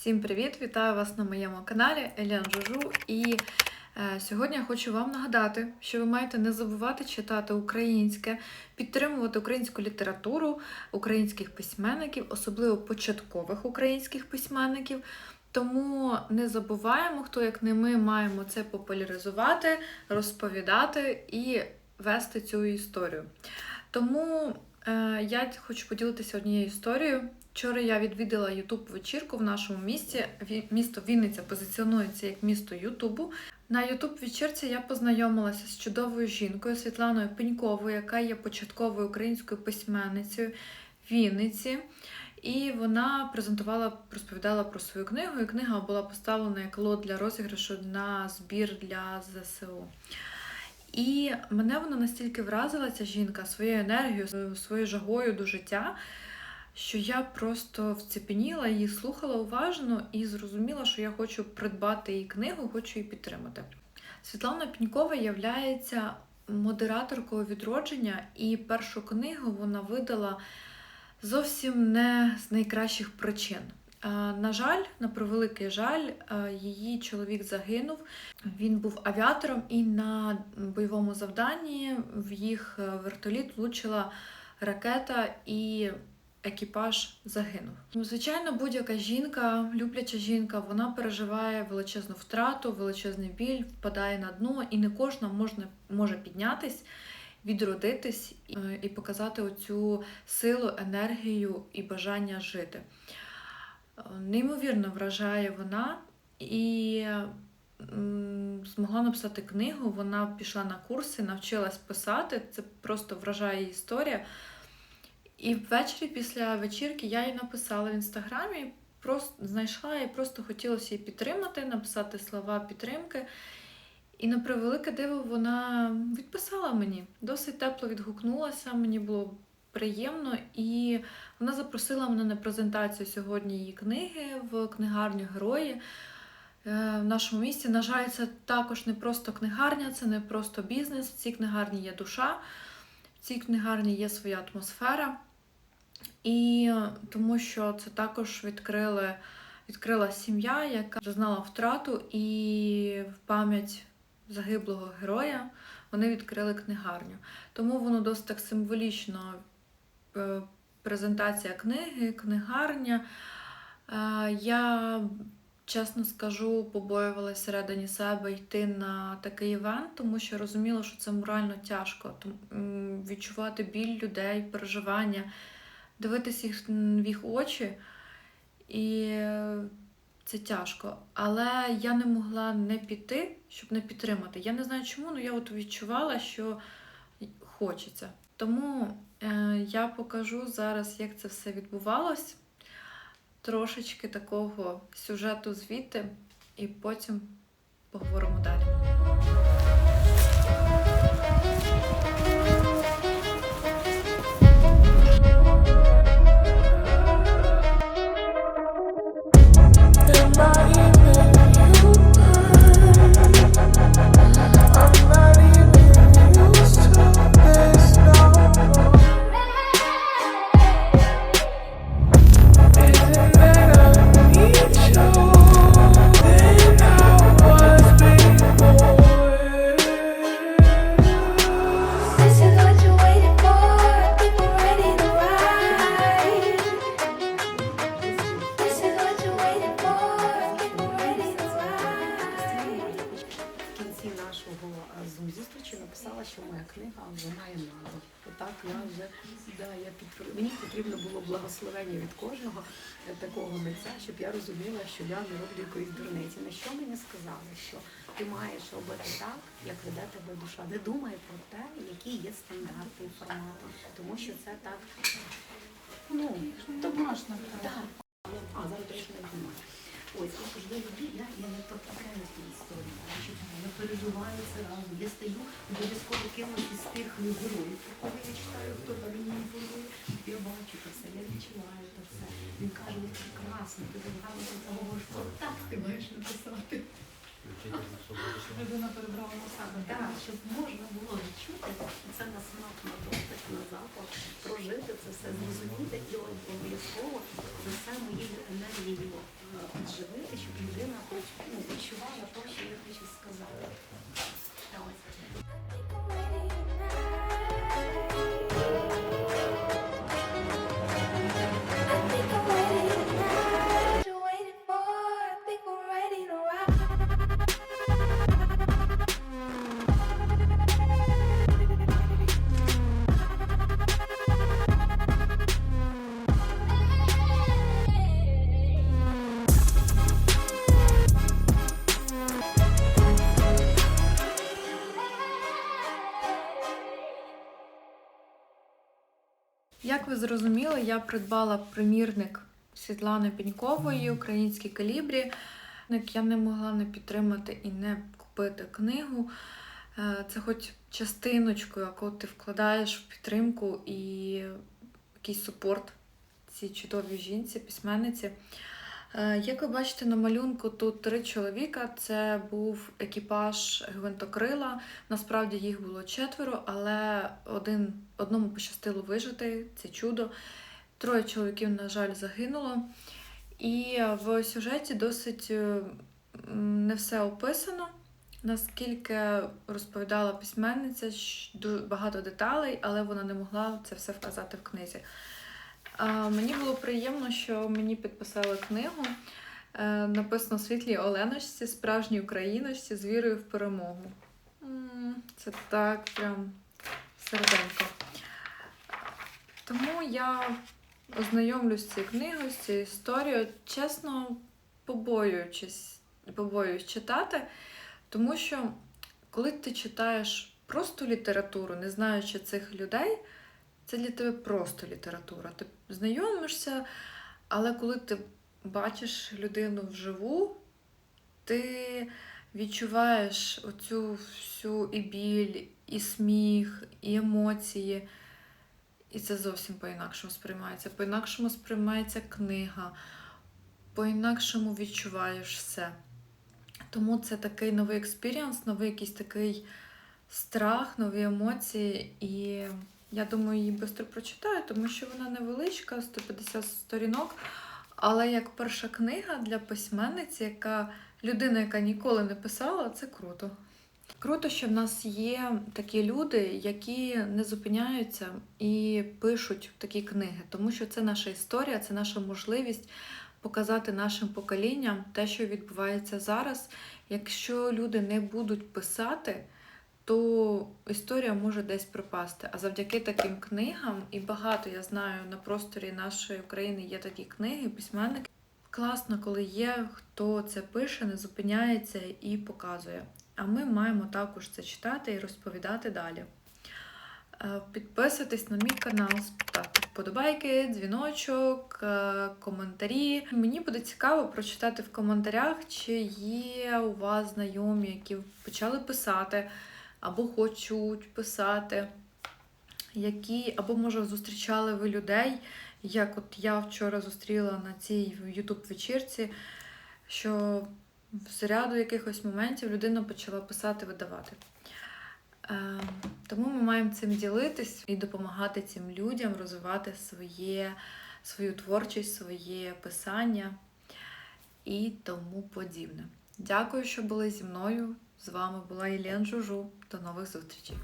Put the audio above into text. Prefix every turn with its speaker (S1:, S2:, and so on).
S1: Всім привіт! Вітаю вас на моєму каналі Еліан Жужу. І е, сьогодні я хочу вам нагадати, що ви маєте не забувати читати українське, підтримувати українську літературу, українських письменників, особливо початкових українських письменників. Тому не забуваємо, хто як не ми маємо це популяризувати, розповідати і вести цю історію. Тому е, я хочу поділитися однією історією. Вчора я відвідала Ютуб вечірку в нашому місті. Місто Вінниця позиціонується як місто Ютубу. На Ютуб вечірці я познайомилася з чудовою жінкою Світланою Пеньковою, яка є початковою українською письменницею Вінниці. І вона презентувала, розповідала про свою книгу, і книга була поставлена як лот для розіграшу на збір для ЗСУ. І мене вона настільки вразила, ця жінка, своєю енергією, своєю жагою до життя, що я просто вцепеніла її, слухала уважно і зрозуміла, що я хочу придбати її книгу, хочу її підтримати. Світлана Пінькова є модераторкою відродження, і першу книгу вона видала зовсім не з найкращих причин. На жаль, на превеликий жаль, її чоловік загинув. Він був авіатором, і на бойовому завданні в їх е, вертоліт влучила ракета, і екіпаж загинув. Ну, Звичайно, будь-яка жінка, любляча жінка, вона переживає величезну втрату, величезний біль, впадає на дно, і не кожна можна, може піднятись, відродитись е, і показати оцю силу, енергію і бажання жити. Е, Неймовірно вражає вона і змогла написати книгу. Вона пішла на курси, навчилась писати. Це просто вражає історія. І ввечері після вечірки я їй написала в інстаграмі, просто знайшла і просто хотілося її підтримати, написати слова підтримки. І на превелике диво вона відписала мені, досить тепло відгукнулася, мені було приємно, і вона запросила мене на презентацію сьогодні її книги в книгарню Герої е, в нашому місті. На жаль, це також не просто книгарня, це не просто бізнес. В цій книгарні є душа, в цій книгарні є своя атмосфера. І тому що це також відкрили, відкрила сім'я, яка зазнала втрату, і в пам'ять загиблого героя вони відкрили книгарню. Тому воно досить так символічно. е, Презентація книги, книгарня. Е, Я, чесно скажу, побоювалася всередині себе йти на такий івент, тому що розуміла, що це морально тяжко. Відчувати біль людей, переживання дивитися їх в їх очі, і це тяжко. Але я не могла не піти, щоб не підтримати. Я не знаю чому, але я от відчувала, що хочеться. Тому е, я покажу зараз, як це все відбувалось. Трошечки такого сюжету звідти, і потім поговоримо далі.
S2: Благословення від кожного е, такого митця, щоб я розуміла, що я не роблю якоїсь дурниці. На що мені сказали, що ти маєш робити так, як веде тебе душа. Не думай про те, які є стандарти і формати, тому що це так. Ну, то можна. Так. А, зараз трошки не думаю. Ось, я кажу, я люблю, я, я не потрапляю в ті історії. Я переживаю це разом. Я стаю обов'язково кимось із тих героїв, коли я читаю, хто там мені імпонує. Я бачу це все, я відчуваю це все. Він каже, ну прекрасно, ти так гарно про це говориш, так ти маєш написати.
S3: Людина перебрала на себе.
S2: Так, щоб можна було відчути це на смак, на дотик, на запах, прожити це все, зрозуміти і обов'язково це все моєю енергією е, підживити, щоб людина хоч ну, відчувала те, що я хочу сказати.
S1: Як ви зрозуміли, я придбала примірник Світлани Пінькової Українські калібрі. Я не могла не підтримати і не купити книгу. Е, Це хоч частиночку, яку ти вкладаєш в підтримку і якийсь супорт цій чудовій жінці, письменниці. Е, Як ви бачите на малюнку, тут три чоловіка. Це був екіпаж гвинтокрила. Насправді їх було четверо, але один, одному пощастило вижити, це чудо. Троє чоловіків, на жаль, загинуло. І в сюжеті досить е, не все описано. Наскільки розповідала письменниця, багато деталей, але вона не могла це все вказати в книзі. Мені було приємно, що мені підписали книгу. Е, Написано світлій Оленочці, справжній україночці з вірою в перемогу. Це так прям серденько. Тому я ознайомлюсь з цією книгою, з цією історією, чесно побоюючись, побоююсь читати, тому що коли ти читаєш просто літературу, не знаючи цих людей, це для тебе просто література. Ти знайомишся, але коли ти бачиш людину вживу, ти відчуваєш оцю всю і біль, і сміх, і емоції. І це зовсім по-інакшому сприймається. По-інакшому сприймається книга, по-інакшому відчуваєш все. Тому це такий новий експіріанс, новий якийсь такий страх, нові емоції. І я думаю, її швидко прочитаю, тому що вона невеличка, 150 сторінок. Але як перша книга для письменниці, яка людина, яка ніколи не писала, це круто. Круто, що в нас є такі люди, які не зупиняються і пишуть такі книги, тому що це наша історія, це наша можливість показати нашим поколінням те, що відбувається зараз. Якщо люди не будуть писати, то історія може десь пропасти. А завдяки таким книгам, і багато я знаю на просторі нашої України є такі книги, письменники. Класно, коли є хто це пише, не зупиняється і показує. А ми маємо також це читати і розповідати далі. Е, Підписуйтесь на мій канал, ставте вподобайки, дзвіночок, е, коментарі. Мені буде цікаво прочитати в коментарях, чи є у вас знайомі, які почали писати або хочуть писати, які, або, може, зустрічали ви людей, як от я вчора зустріла на цій youtube вечірці що з ряду якихось моментів людина почала писати, видавати. Е, тому ми маємо цим ділитись і допомагати цим людям розвивати своє, свою творчість, своє писання і тому подібне. Дякую, що були зі мною. З вами була Єлен Жужу. До нових зустрічей.